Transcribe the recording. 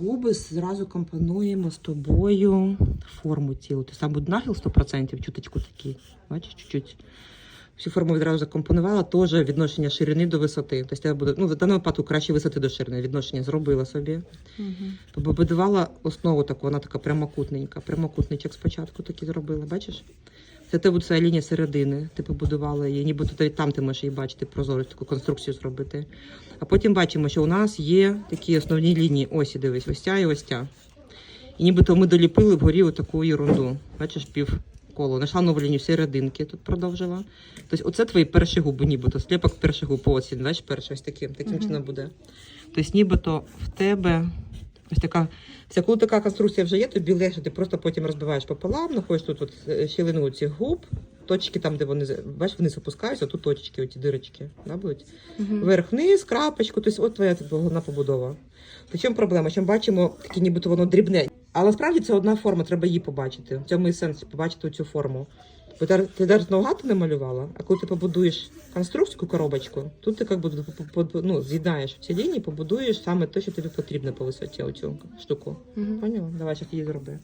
Губи зразу компонуємо з тобою форму тілу. Ти сам буде нахил 100%, чуточку такий. Бачиш, чуть-чуть. Всю форму відразу закомпонувала, теж відношення ширини до висоти. Тобто тебе буде, ну, в даному випадку краще висоти до ширини. Відношення зробила собі. Побудувала основу таку, вона така прямокутненька. Прямокутничок спочатку такий зробила, бачиш? Це тебе буде лінія середини. Ти побудувала її, ніби тут там ти можеш її бачити, прозорість, таку конструкцію зробити. А потім бачимо, що у нас є такі основні лінії. Ось, дивись, ось ця і ось ця. І нібито ми доліпили вгорі отаку ерунду. Бачиш, пів коло. Нашла нову лінію серединки, тут продовжила. Тобто, оце твої перші губи, нібито сліпок перших губ осінь. Бачиш, перший ось таким, таким чином буде. Тобто, нібито в тебе ось така. Вся, коли така конструкція вже є, тобі легше, ти просто потім розбиваєш пополам, знаходиш тут от е, щілину цих губ, точки там, де вони бачиш, вниз опускаються, тут точечки, оці дирочки, да, будуть. Вверх-вниз, крапочку, тобто от твоя головна побудова. То чому проблема? Ми бачимо таке, нібито воно дрібне. Але насправді це одна форма, треба її побачити. В цьому і сенс побачити цю форму. Бо ти, навіть наугад не малювала, а коли ти побудуєш конструкцію коробочку, тут ти как по- ну, з'єднаєш ці лінії, побудуєш саме те, що тобі потрібно по висоті оцю штуку. Угу. Поняла? Давай, зараз її зроби.